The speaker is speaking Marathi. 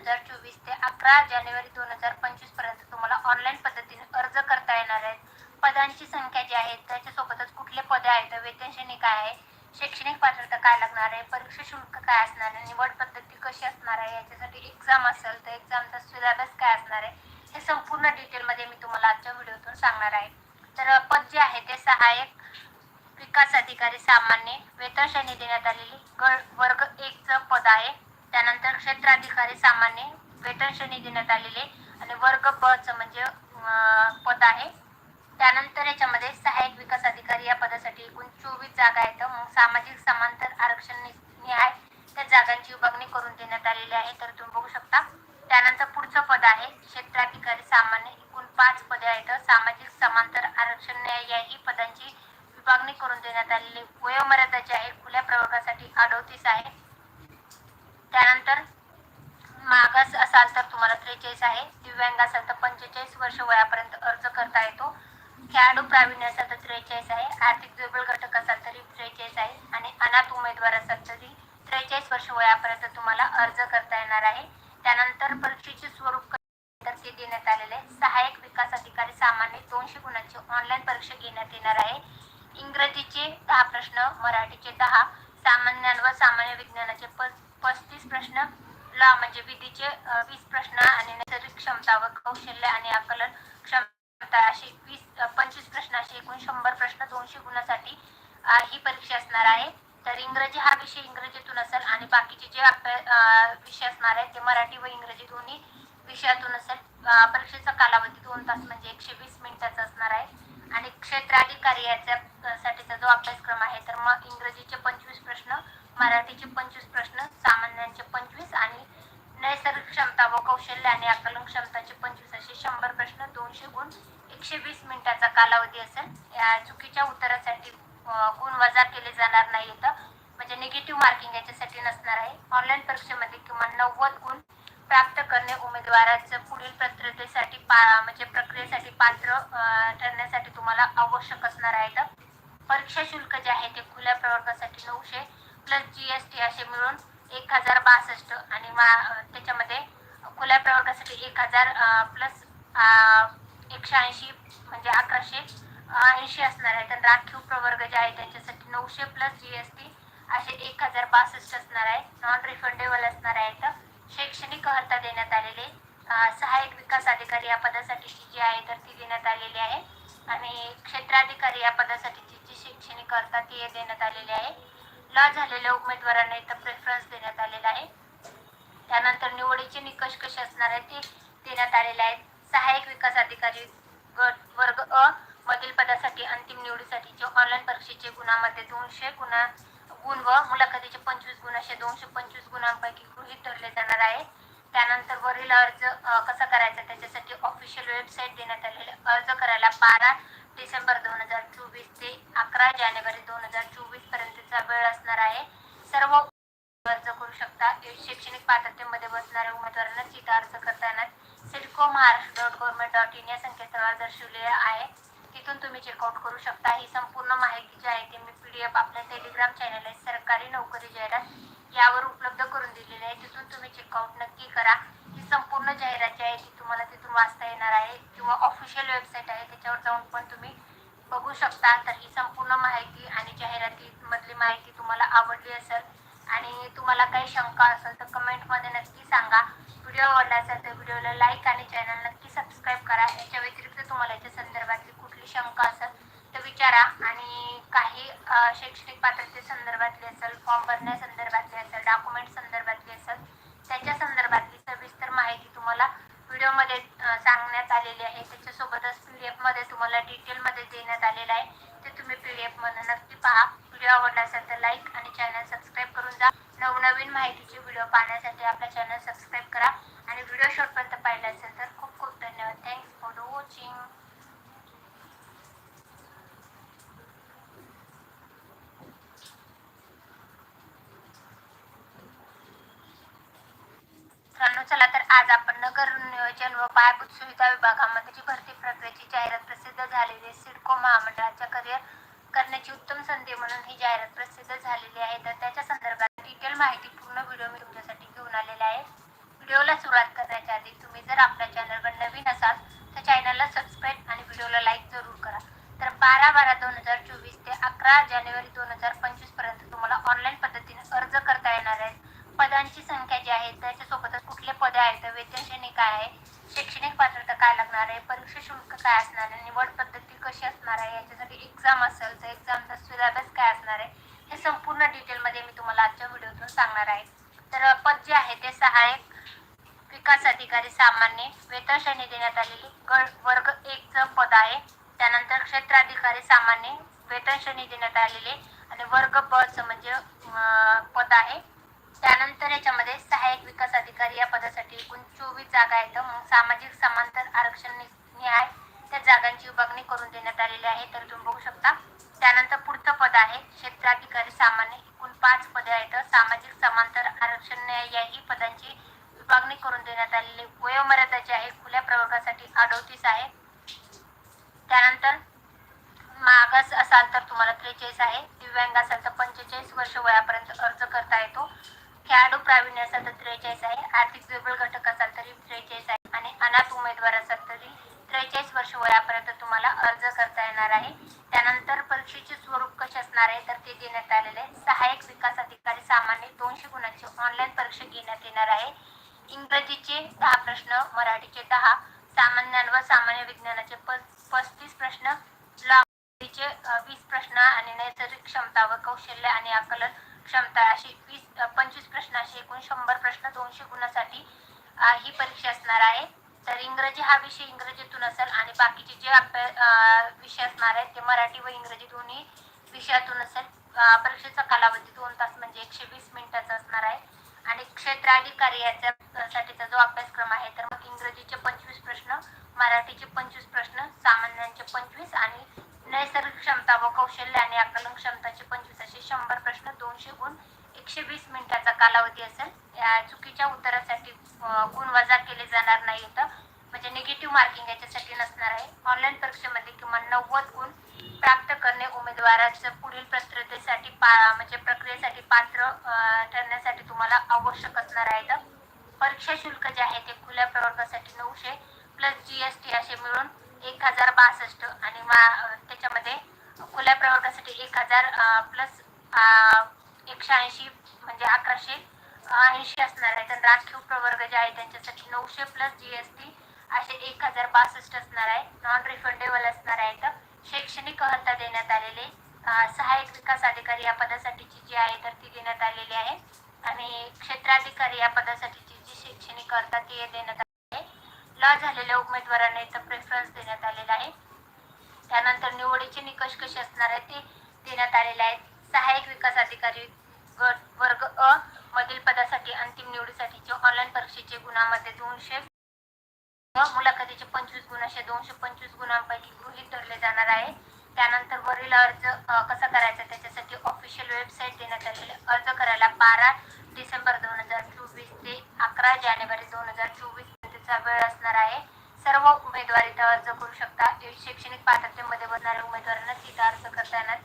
हजार चोवीस ते अकरा जानेवारी दोन हजार पंचवीसपर्यंत तुम्हाला ऑनलाईन पद्धतीने अर्ज करता येणार आहेत. पदांची संख्या जी आहे त्याच्यासोबतच कुठले पदे आहेत वेतन श्रेणी काय आहे शैक्षणिक पात्रता काय लागणार आहे परीक्षा शुल्क काय असणार आहे निवड पद्धती कशी असणार आहे याच्यासाठी एक्झाम असेल तर एक्झामचा सिलेबस काय असणार आहे हे संपूर्ण डिटेलमध्ये मी तुम्हाला आजच्या व्हिडिओतून सांगणार आहे. तर पद जे आहे ते सहाय्यक विकास अधिकारी सामान्य वेतन श्रेणी देण्यात आलेली गड वर्ग एकचं पद आहे. त्यानंतर क्षेत्राधिकारी सामान्य वेतन श्रेणी देण्यात आलेले आणि वर्ग ब म्हणजे पद आहे. त्यानंतर याच्यामध्ये सहाय्यक विकास अधिकारी या पदासाठी एकूण चोवीस जागा आहेत. मग सामाजिक समांतर आरक्षण न्याय निहाय त्या जागांची विभागणी करून देण्यात आलेली आहे. तर तुम्ही बघू शकता. त्यानंतर पुढचं पद आहे. क्षेत्राधिकारी सामान्य एकूण पाच पदे आहेत. सामाजिक समांतर आरक्षण न्याय या ही पदांची विभागणी करून देण्यात आलेली वयोमर्यादा जी आहे खुल्या प्रवर्गासाठी अडोतीस आहे. त्यानंतर मागास असाल तर तुम्हाला त्रेचाळीस आहे. दिव्यांग असाल तर पंचेचाळीस वर्ष वयापर्यंत अर्ज करता येतो. खेळाडू प्रावीण्य असाल तर त्रेचाळीस आहे. आर्थिक दुर्बल घटक असाल तरी त्रेचाळीस आहे. आणि अनाथ उमेदवार असाल तरी त्रेचाळीस वर्ष वयापर्यंत तुम्हाला अर्ज करता येणार आहे. त्यानंतर परीक्षेचे स्वरूप तर ते देण्यात आलेले आहे. सहाय्यक विकास अधिकारी सामान्य दोनशे गुणांची ऑनलाईन परीक्षा घेण्यात येणार आहे. इंग्रजीचे दहा प्रश्न मराठीचे दहा सामान्यांवर सामान्य विज्ञानाचे प- पस्तीस प्रश्न ला म्हणजे विधीचे वीस प्रश्न आणि नैसर्गिक क्षमता व कौशल्य आणि आकलन क्षमता असे वीस पंचवीस प्रश्न असे एकूण शंभर प्रश्न दोनशे गुणासाठी ही परीक्षा असणार आहे. तर इंग्रजी हा विषय इंग्रजीतून असेल आणि बाकीचे जे विषय असणार आहेत ते मराठी व इंग्रजी दोन्ही विषयातून असेल. परीक्षेचा कालावधी दोन तास म्हणजे एकशे वीस मिनिटाचा असणार आहे. आणि क्षेत्राधिकारी याच्या साठीचा जो अभ्यासक्रम आहे तर मग इंग्रजीचे पंचवीस प्रश्न मराठीचे पंचवीस प्रश्न सामान्यांचे पंचवीस आणि नैसर्गिक क्षमता व कौशल्य आणि आकलन क्षमताचे पंचवीस असे शंभर प्रश्न दोनशे गुण एकशे वीस मिनिटाचा कालावधी असेल. या चुकीच्या उत्तरासाठी गुण वजा केले जाणार नाही तर म्हणजे निगेटिव्ह मार्किंग याच्यासाठी नसणार आहे. ऑनलाईन परीक्षेमध्ये किमान नव्वद गुण प्राप्त करणे उमेदवाराचं पुढील पात्रतेसाठी पा म्हणजे प्रक्रियेसाठी पात्र ठरण्यासाठी तुम्हाला आवश्यक असणार आहे तर परीक्षा शुल्क जे आहे ते खुल्या प्रवर्गासाठी नऊशे प्लस जी एस टी असे मिळून एक हजार बासष्ट आणि मा त्याच्यामध्ये खुल्या प्रवर्गासाठी एक हजार प्लस एकशे ऐंशी म्हणजे अकराशे ऐंशी असणार आहे तर राखीव प्रवर्ग जे आहे त्यांच्यासाठी नऊशे प्लस जी एस टी असे एक हजार बासष्ट असणार आहे नॉन रिफंडेबल असणार आहे तर शैक्षणिक अर्हता देण्यात आलेले सहाय्यक विकास अधिकारी या पदासाठीची जी आहे तर ती देण्यात आलेली आहे. आणि क्षेत्राधिकारी या पदासाठीची जी शैक्षणिक अर्हता ती देण्यात आलेली आहे. लॉ झालेल्या उमेदवारांना इथं प्रेफरन्स देण्यात आलेला आहे. त्यानंतर निवडीचे निकष कसे असणार आहेत ते देण्यात आलेले आहेत. सहाय्यक विकास अधिकारी गट वर्ग अ मधील पदासाठी अंतिम निवडीसाठीचे ऑनलाईन परीक्षेचे गुणामध्ये दोनशे गुणा गुण व मुलाखतीचे पंचवीस गुण असे दोनशे पंचवीस गुणांपैकी गृहीत धरले जाणार आहे. त्यानंतर वरील अर्ज कसा करायचा त्याच्यासाठी ऑफिशियल वेबसाईट देण्यात आलेले अर्ज करायला बारा डिसेंबर दोन हजार चोवीस ते अकरा जानेवारी दोन हजार चोवीस पर्यंतचा वेळ असणार आहे. सर्व अर्ज करू शकता शैक्षणिक पात्रतेमध्ये बसणाऱ्या उमेदवारांना तिथं अर्ज करता येणार CIDCO Maharashtra dot government dot in या संकेतस्थळावर दर्शवले आहे. तिथून तुम्ही चेकआउट करू शकता. ही संपूर्ण माहिती जी आहे ती मी पी डी एफ आपल्या टेलिग्राम चॅनल आहे सरकारी नोकरी जाहिरात यावर उपलब्ध करून दिलेली आहे. तिथून तुम्ही चेकआउट नक्की करा. ही संपूर्ण जाहिरात जी आहे ती तुम्हाला तिथून वाचता येणार आहे किंवा ऑफिशियल वेबसाईट आहे त्याच्यावर जाऊन पण तुम्ही बघू शकता. तर ही संपूर्ण माहिती आणि जाहिरातीमधली माहिती तुम्हाला आवडली असेल आणि तुम्हाला काही शंका असेल तर कमेंटमध्ये नक्की सांगा. व्हिडिओ आवडला असेल तर व्हिडिओला लाईक आणि चॅनल नक्की सबस्क्राईब करा. याच्या व्यतिरिक्त तुम्हाला याच्या संदर्भातली कुठली शंका असेल तर विचारा. आणि काही शैक्षणिक पात्रते संदर्भातली असेल फॉर्म भरण्यास आलेली आहे. त्याच्यासोबतच पी डी एफमध्ये तुम्हाला डिटेलमध्ये देण्यात आलेलं आहे. ते तुम्ही पी डी एफमध्ये नक्की पहा. व्हिडिओ आवडला असेल तर लाईक आणि चॅनल सबस्क्राईब करून जा. नवनवीन माहितीचे व्हिडिओ पाहण्यासाठी आपला चॅनल सबस्क्राईब करा. आणि व्हिडिओ शॉर्टपर्यंत पाहिला असेल तर खूप खूप धन्यवाद. थँक्स फॉर वॉचिंग चला तर आज आपण नगर नियोजन व पायाभूत सुविधा विभागामध्येची भरती प्रक्रियेची जाहिरात प्रसिद्ध झालेली सिडको महामंडळाच्या करिअर करण्याची उत्तम संधी म्हणून ही जाहिरात प्रसिद्ध झालेली आहे. तर त्याच्या संदर्भात डिटेल माहिती पूर्ण व्हिडिओ मी तुमच्यासाठी घेऊन आलेला आहे. व्हिडिओला सुरुवात करण्याच्या आधी तुम्ही जर आपल्या चॅनलवर नवीन असाल तर चॅनलला सबस्क्राईब आणि व्हिडिओला लाईक जरूर करा. तर बारा बारा दोन हजार चोवीस ते अकरा जानेवारी दोन हजार पंचवीसपर्यंत तुम्हाला ऑनलाईन पद्धतीने अर्ज करता पदांची संख्या जी आहे त्याच्यासोबतच कुठले पद आहेत? वेतन श्रेणी काय आहे शैक्षणिक पात्रता काय लागणार आहे? परीक्षा शुल्क काय असणार आहे? निवड पद्धती कशी असणार आहे? याच्यासाठी एक्झाम असेल तर एक्झामचा सिलेबस काय असणार आहे? हे संपूर्ण डिटेलमध्ये मी तुम्हाला आजच्या व्हिडिओतून सांगणार आहे. तर पद जे आहे ते सहाय्यक विकास अधिकारी सामान्य वेतन श्रेणी देण्यात आलेली गट वर्ग एकचं पद आहे. त्यानंतर क्षेत्राधिकारी सामान्य वेतन श्रेणी देण्यात आलेले आणि वर्ग पदचं म्हणजे पद आहे. त्यानंतर याच्यामध्ये सहाय्यक विकास अधिकारी या पदासाठी एकूण चोवीस जागा आहेत. मग सामाजिक समांतर आरक्षण न्याय त्या जागांची विभागणी करून देण्यात आलेली आहे. तर तुम्ही बघू शकता त्यानंतर पुढचं पद आहे क्षेत्राधिकारी सामान्य एकूण पाच पदे आहेत. सामाजिक समांतर आरक्षण न्याय याही पदांची विभागणी करून देण्यात आलेली वयोमर्यादा जी आहे. खुल्या प्रवर्गासाठी अडोतीस आहे. त्यानंतर मागास असाल तर तुम्हाला त्रेचाळीस आहे. दिव्यांग असाल तर पंचेचाळीस वर्ष वयापर्यंत अर्ज करता येतो. खेळाडू प्रावीण्य असेल तर त्रेचाळीस आहे. आर्थिक दुर्बल घटक असाल तरी त्रेचाळीस आहे. आणि अनाथ उमेदवार असाल तरी त्रेचाळीस वर्ष वयापर्यंत तुम्हाला अर्ज करता येणार आहे. त्यानंतर परीक्षेचे स्वरूप कसे असणार आहे तर ते देण्यात आलेले आहे. सहाय्यक विकास अधिकारी सामान्य दोनशे गुणांची ऑनलाईन परीक्षा घेण्यात येणार आहे. इंग्रजीचे दहा प्रश्न मराठीचे दहा सामान्य व सामान्य विज्ञानाचे प- पस्तीस प्रश्न लॉ वीस प्रश्न आणि नैसर्गिक क्षमता व कौशल्य आणि आकलन क्षमता अशी वीस पंचवीस प्रश्न असे एकूण शंभर प्रश्न दोनशे गुणासाठी ही परीक्षा असणार आहे. तर इंग्रजी हा विषय इंग्रजीतून असेल आणि बाकीचे जे अभ्या विषय असणार आहेत ते मराठी व इंग्रजी दोन्ही विषयातून असेल. परीक्षेचा कालावधी दोन तास म्हणजे एकशे वीस मिनिटाचा असणार आहे. आणि क्षेत्राधिकारी याच्या साठीचा जो अभ्यासक्रम आहे तर मग इंग्रजीचे पंचवीस प्रश्न मराठीचे पंचवीस प्रश्न सामान्यांचे पंचवीस आणि नैसर्गिक क्षमता व कौशल्य आणि आकलन क्षमताचे पंचवीस असे शंभर प्रश्न दोनशे गुण एकशे वीस मिनिटाचा कालावधी असेल. या चुकीच्या उत्तरासाठी गुण वजा केले जाणार नाही तर म्हणजे निगेटिव्ह मार्किंग याच्यासाठी नसणार आहे. ऑनलाईन परीक्षेमध्ये किमान नव्वद गुण प्राप्त करणे उमेदवाराचं पुढील पात्रतेसाठी पा म्हणजे प्रक्रियेसाठी पात्र ठरण्यासाठी तुम्हाला आवश्यक असणार आहे तर परीक्षा शुल्क जे आहे ते खुल्या प्रवर्गासाठी नऊशे प्लस जी एस टी असे मिळून एक हजार बासष्ट आणि मा त्याच्यामध्ये खुल्या प्रवर्गासाठी एक हजार प्लस एकशे ऐंशी म्हणजे अकराशे ऐंशी असणार आहे तर राखीव प्रवर्ग जे आहे त्यांच्यासाठी नऊशे प्लस जी एस टी असे एक हजार बासष्ट असणार आहे नॉन रिफंडेबल असणार आहे तर शैक्षणिक अर्हता देण्यात आलेले सहाय्यक विकास अधिकारी या पदासाठीची जी आहे तर ती देण्यात आलेली आहे. आणि क्षेत्राधिकारी या पदासाठीची जी शैक्षणिक अर्हता ती देण्यात लॉ झालेल्या उमेदवारांना इथं प्रेफरन्स देण्यात आलेला आहे त्यानंतर निवडीचे निकष कसे असणार आहेत ते देण्यात आलेले आहेत सहाय्यक विकास अधिकारी गट वर्ग अ मधील पदासाठी अंतिम निवडीसाठीचे ऑनलाईन परीक्षेचे गुणामध्ये दोनशे मुलाखतीचे पंचवीस गुण असे दोनशे पंचवीस गुणांपैकी गृहीत धरले जाणार आहे त्यानंतर वरील अर्ज कसा करायचा त्याच्यासाठी ऑफिशियल वेबसाईट देण्यात आलेली आहे. अर्ज करायला बारा डिसेंबर दोन हजार चोवीस ते अकरा जानेवारी दोन हजार चोवीस चा वेळ असणार आहे. सर्व उमेदवार इथं अर्ज करू शकता. शैक्षणिक पात्रतेमध्ये बनणाऱ्या उमेदवारांना तिथं अर्ज करता येणार